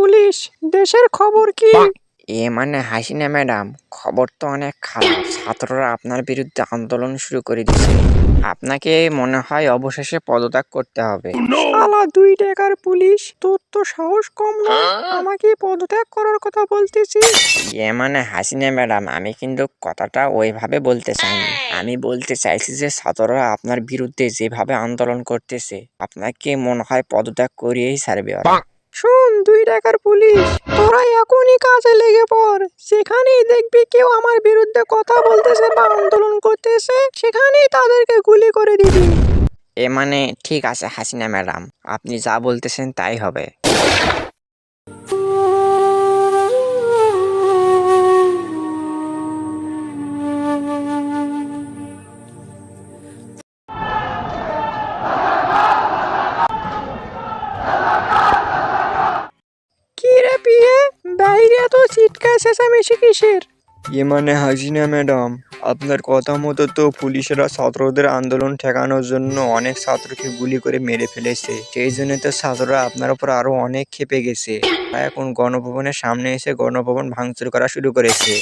Police? দেশের খবর কি? এ মানে হাসি হাসিনা ম্যাডাম? খবর তো অনেক খারাপ। ছাত্ররা আপনার বিরুদ্ধে আন্দোলন শুরু করে দিয়েছে। আপনাকে মনে হয় অবশেষে পদত্যাগ করতে হবে। শালা দুই টাকার পুলিশ? তোর তো সাহস কম না। আমাকে পদত্যাগ করার কথা বলতেছি এ মানে হাসি হাসিনা ম্যাডাম? আমি কিন্তু কথাটা ওইভাবে বলতে চাইনি। আমি বলতে চাইছি যে ছাত্ররা আপনার বিরুদ্ধে যেভাবে আন্দোলন করতেছে আপনাকে মনে হয় পদত্যাগ করিয়েই ছাড়বে ওরা। শোন, দুই টাকার পুলিশ, তোরা এখনই কাজে লেগে পড়। সেখানেই দেখবি কেউ আমার বিরুদ্ধে কথা বলতেছে বা আন্দোলন করতেছে, সেখানেই তাদেরকে গুলি করে দিবি। এ মানে ঠিক আছে, হাসিনা ম্যাডাম, আপনি যা বলতেছেন তাই হবে। বাইরে এত চিৎকার চেঁচামেচি কিসের? ইয়ে মানে হাসিনা ম্যাডাম আপনার কথা মতো তো পুলিশেরা ছাত্রদের আন্দোলন ঠেকানোর জন্য অনেক ছাত্রকে গুলি করে মেরে ফেলেছে। সেই জন্য তো ছাত্ররা আপনার উপর আরও অনেক ক্ষেপে গেছে। এখন গণভবনের সামনে এসে গণভবন ভাঙচুর করা শুরু করেছে।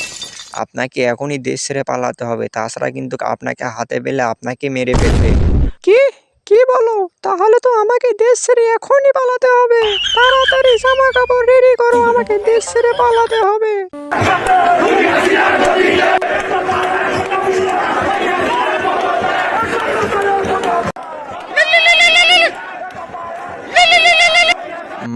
আপনাকে এখনই দেশ ছেড়ে পালাতে হবে তাছাড়া কিন্তু আপনাকে হাতে পেলে আপনাকে মেরে ফেলবে। কি? বলো, তাহলে তো আমাকে দেশ ছেড়ে এখনই পালাতে হবে। তাড়াতাড়ি জামা কাপড় রেডি করো, আমাকে দেশ ছেড়ে পালাতে হবে।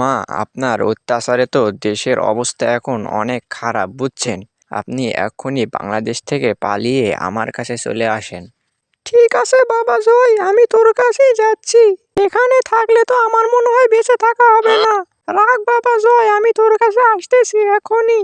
মা, আপনার অত্যাচারে তো দেশের অবস্থা এখন অনেক খারাপ, বুঝছেন? আপনি এখনই বাংলাদেশ থেকে পালিয়ে আমার কাছে চলে আসেন। ঠিক আছে, বাবা জয়, আমি তোর কাছেই যাচ্ছি। এখানে থাকলে তো আমার মনে হয় বেঁচে থাকা হবে না। রাখ, বাবা জয়, আমি তোর কাছে আসতেছি এখনই।